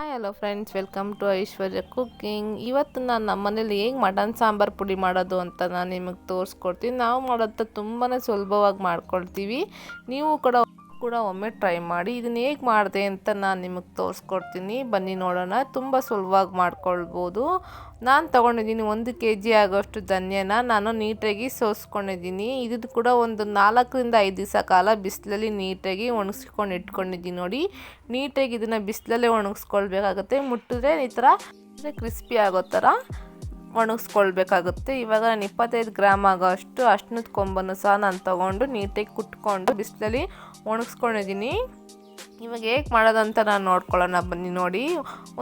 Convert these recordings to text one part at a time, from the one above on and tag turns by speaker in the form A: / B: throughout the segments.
A: Hi hello friends welcome to Aishwarya cooking ಇವತ್ತು ನಾನು ನಮ್ಮ ಮನೇಲಿ ಹೇಗೆ ಮಟನ್ ಸಾಂಬಾರು ಪುಡಿ ಮಾಡೋದು ಅಂತ ನಾನು ನಿಮಗೆ ತೋರಿಸ್ಕೊಡ್ತೀನಿ. ನಾವು ಮಾಡೋದು ತುಂಬಾ ಸುಲಭವಾಗಿ ಮಾಡ್ಕೊಳ್ತೀವಿ. ನೀವು ಕೂಡ ಕೂಡ ಒಮ್ಮೆ ಟ್ರೈ ಮಾಡಿ ಇದನ್ನ ಹೇಗೆ ಮಾಡಿದೆ ಅಂತ ನಾನು ನಿಮಗೆ ತೋರಿಸ್ಕೊಡ್ತೀನಿ. ಬನ್ನಿ ನೋಡೋಣ. ತುಂಬ ಸುಲಭವಾಗಿ ಮಾಡ್ಕೊಳ್ಬೋದು. ನಾನು ತೊಗೊಂಡಿದ್ದೀನಿ ಒಂದು ಕೆ ಜಿ ಆಗೋಷ್ಟು ಧನ್ಯನ. ನಾನು ನೀಟಾಗಿ ಸೋಸ್ಕೊಂಡಿದ್ದೀನಿ. ಇದು ಕೂಡ ಒಂದು ನಾಲ್ಕರಿಂದ ಐದು ದಿವಸ ಕಾಲ ಬಿಸಿಲಲ್ಲಿ ನೀಟಾಗಿ ಒಣಗಿಸ್ಕೊಂಡು ಇಟ್ಕೊಂಡಿದ್ದೀನಿ ನೋಡಿ. ನೀಟಾಗಿ ಇದನ್ನು ಬಿಸಿಲಲ್ಲೇ ಒಣಗಿಸ್ಕೊಳ್ಬೇಕಾಗುತ್ತೆ. ಮುಟ್ಟಿದ್ರೆ ಈ ಥರ ಕ್ರಿಸ್ಪಿ ಆಗೋ ಥರ. ಒಣಗಿಸ್ಕೊಳ್ಬೇಕಾಗುತ್ತೆ. ಇವಾಗ ನಾನು ಇಪ್ಪತ್ತೈದು ಗ್ರಾಮ್ ಆಗೋ ಅಷ್ಟು ಅಷ್ಟನದ ಕೊಂಬನ್ನು ಸಹ ನಾನು ತೊಗೊಂಡು ನೀಟಾಗಿ ಕುಟ್ಕೊಂಡು ಬಿಸಿಲಲ್ಲಿ ಒಣಗಿಸ್ಕೊಂಡಿದ್ದೀನಿ. ಇವಾಗ ಹೇಗೆ ಮಾಡೋದಂತ ನಾನು ನೋಡ್ಕೊಳ್ಳೋಣ ಬನ್ನಿ ನೋಡಿ.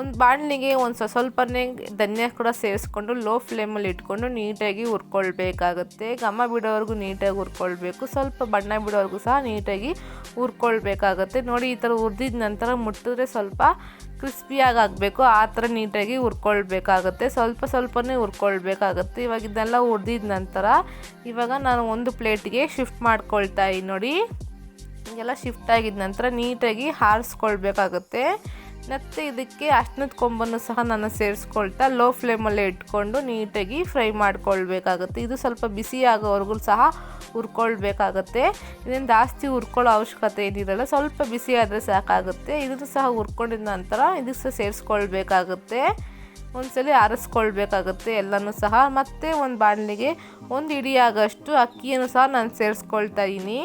A: ಒಂದು ಬಾಣಲಿಗೆ ಒಂದು ಸ್ವಲ್ಪ ಸ್ವಲ್ಪನೇ ಧನ್ಯ ಕೂಡ ಸೇರಿಸ್ಕೊಂಡು ಲೋ ಫ್ಲೇಮಲ್ಲಿ ಇಟ್ಕೊಂಡು ನೀಟಾಗಿ ಹುರ್ಕೊಳ್ಬೇಕಾಗುತ್ತೆ. ಘಮ ಬಿಡೋವರೆಗೂ ನೀಟಾಗಿ ಹುರ್ಕೊಳ್ಬೇಕು. ಸ್ವಲ್ಪ ಬಣ್ಣ ಬಿಡೋವರೆಗೂ ಸಹ ನೀಟಾಗಿ ಹುರ್ಕೊಳ್ಬೇಕಾಗುತ್ತೆ. ನೋಡಿ ಈ ಥರ ಹುರಿದಿದ ನಂತರ ಮುಟ್ಟಿದ್ರೆ ಸ್ವಲ್ಪ ಕ್ರಿಸ್ಪಿಯಾಗಿ ಆಗಬೇಕು ಆ ಥರ ನೀಟಾಗಿ ಹುರ್ಕೊಳ್ಬೇಕಾಗತ್ತೆ, ಸ್ವಲ್ಪ ಸ್ವಲ್ಪನೇ ಹುರ್ಕೊಳ್ಬೇಕಾಗತ್ತೆ. ಇವಾಗ ಇದನ್ನೆಲ್ಲ ಹುರಿದಿದ ನಂತರ ಇವಾಗ ನಾನು ಒಂದು ಪ್ಲೇಟಿಗೆ ಶಿಫ್ಟ್ ಮಾಡ್ಕೊಳ್ತಾ ನೋಡಿ. ಹೀಗೆಲ್ಲ ಶಿಫ್ಟ್ ಆಗಿದ ನಂತರ ನೀಟಾಗಿ ಹಾರಿಸ್ಕೊಳ್ಬೇಕಾಗತ್ತೆ. ಮತ್ತು ಇದಕ್ಕೆ ಅಷ್ಟನದ ಕೊಂಬನ್ನು ಸಹ ನಾನು ಸೇರಿಸ್ಕೊಳ್ತಾ ಲೋ ಫ್ಲೇಮಲ್ಲೇ ಇಟ್ಕೊಂಡು ನೀಟಾಗಿ ಫ್ರೈ ಮಾಡ್ಕೊಳ್ಬೇಕಾಗತ್ತೆ. ಇದು ಸ್ವಲ್ಪ ಬಿಸಿ ಆಗೋವರೆಗೂ ಸಹ ಹುರ್ಕೊಳ್ಬೇಕಾಗತ್ತೆ. ಇದನ್ನು ಜಾಸ್ತಿ ಹುರ್ಕೊಳ್ಳೋ ಅವಶ್ಯಕತೆ ಏನಿರಲ್ಲ, ಸ್ವಲ್ಪ ಬಿಸಿ ಆದರೆ ಸಾಕಾಗುತ್ತೆ. ಇದನ್ನು ಸಹ ಹುರ್ಕೊಂಡಿದ ನಂತರ ಇದಕ್ಕೆ ಸಹ ಸೇರಿಸ್ಕೊಳ್ಬೇಕಾಗುತ್ತೆ. ಒಂದ್ಸಲಿ ಆರಿಸ್ಕೊಳ್ಬೇಕಾಗುತ್ತೆ ಎಲ್ಲನೂ ಸಹ. ಮತ್ತು ಒಂದು ಬಾಣಲಿಗೆ ಒಂದು ಇಡಿಯಾಗಷ್ಟು ಅಕ್ಕಿಯನ್ನು ಸಹ ನಾನು ಸೇರಿಸ್ಕೊಳ್ತಾ ಇದ್ದೀನಿ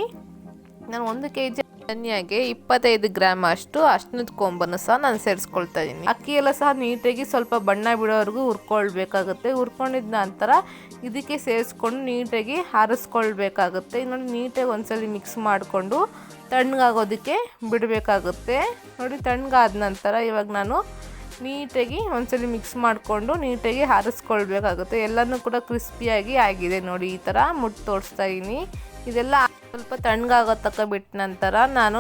A: ನಾನು ಒಂದು ಕೆ ಜಿ ಧನ್ಯಾಗೆ ಇಪ್ಪತ್ತೈದು ಗ್ರಾಮ್ ಅಷ್ಟು ಅಷ್ಟನದ ಕೊಂಬನ್ನು ಸಹ ನಾನು ಸೇರಿಸ್ಕೊಳ್ತಾ ಇದ್ದೀನಿ ಅಕ್ಕಿ ಎಲ್ಲ ಸಹ ನೀಟಾಗಿ ಸ್ವಲ್ಪ ಬಣ್ಣ ಬಿಡೋವರೆಗೂ ಹುರ್ಕೊಳ್ಬೇಕಾಗುತ್ತೆ. ಹುರ್ಕೊಂಡಿದ ನಂತರ ಇದಕ್ಕೆ ಸೇರಿಸ್ಕೊಂಡು ನೀಟಾಗಿ ಹಾರಿಸ್ಕೊಳ್ಬೇಕಾಗುತ್ತೆ ಇನ್ನೊಂದು ನೀಟಾಗಿ ಒಂದ್ಸಲಿ ಮಿಕ್ಸ್ ಮಾಡಿಕೊಂಡು ತಣ್ಣಗಾಗೋದಕ್ಕೆ ಬಿಡಬೇಕಾಗುತ್ತೆ. ನೋಡಿ, ತಣ್ಣಗಾದ ನಂತರ ಇವಾಗ ನಾನು ನೀಟಾಗಿ ಒಂದ್ಸಲಿ ಮಿಕ್ಸ್ ಮಾಡಿಕೊಂಡು ನೀಟಾಗಿ ಹಾರಿಸ್ಕೊಳ್ಬೇಕಾಗುತ್ತೆ ಎಲ್ಲನೂ ಕೂಡ ಕ್ರಿಸ್ಪಿಯಾಗಿ ಆಗಿದೆ ನೋಡಿ, ಈ ಥರ ಮುಟ್ಟು ತೋರಿಸ್ತಾ ಇದ್ದೀನಿ ಇದೆಲ್ಲ ಸ್ವಲ್ಪ ತಣ್ಣಗಾಗೋ ತಕ್ಕ ಬಿಟ್ಟ ನಂತರ ನಾನು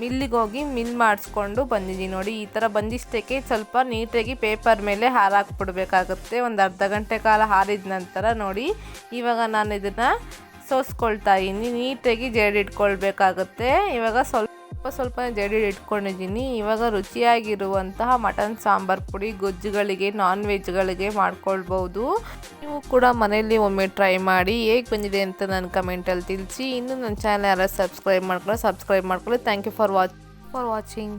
A: ಮಿಲ್ಲಿಗೆ ಹೋಗಿ ಮಿಲ್ ಮಾಡಿಸ್ಕೊಂಡು ಬಂದಿದ್ದೀನಿ ನೋಡಿ. ಈ ಥರ ಬಂದಿಷ್ಟಕ್ಕೆ ಸ್ವಲ್ಪ ನೀಟಾಗಿ ಪೇಪರ್ ಮೇಲೆ ಹಾರಾಕ್ಬಿಡ್ಬೇಕಾಗುತ್ತೆ ಒಂದು ಅರ್ಧ ಗಂಟೆ ಕಾಲ ಹಾರಿದ ನಂತರ ನೋಡಿ. ಇವಾಗ ನಾನು ಇದನ್ನು ಸೋಸ್ಕೊಳ್ತಾ ಇದ್ದೀನಿ. ನೀಟಾಗಿ ಜೇಡಿಟ್ಕೊಳ್ಬೇಕಾಗುತ್ತೆ. ಇವಾಗ ಸ್ವಲ್ಪ ಸ್ವಲ್ಪ ಜಡಿ ಇಟ್ಕೊಂಡಿದ್ದೀನಿ. ಇವಾಗ ರುಚಿಯಾಗಿರುವಂತಹ ಮಟನ್ ಸಾಂಬಾರ್ ಪುಡಿ ಗೊಜ್ಜುಗಳಿಗೆ ನಾನ್ ವೆಜ್ಗಳಿಗೆ ಮಾಡ್ಕೊಳ್ಬೋದು ನೀವು ಕೂಡ ಮನೆಯಲ್ಲಿ ಒಮ್ಮೆ ಟ್ರೈ ಮಾಡಿ ಹೇಗೆ ಬಂದಿದೆ ಅಂತ ನನ್ನ ಕಮೆಂಟಲ್ಲಿ ತಿಳಿಸಿ. ಇನ್ನು ನನ್ನ ಚಾನಲ್ ಯಾರು ಸಬ್ಸ್ಕ್ರೈಬ್ ಮಾಡ್ಕೊಳ್ಳೋ ಸಬ್ಸ್ಕ್ರೈಬ್ ಮಾಡ್ಕೊಳ್ಳಿ thank you for watch for watching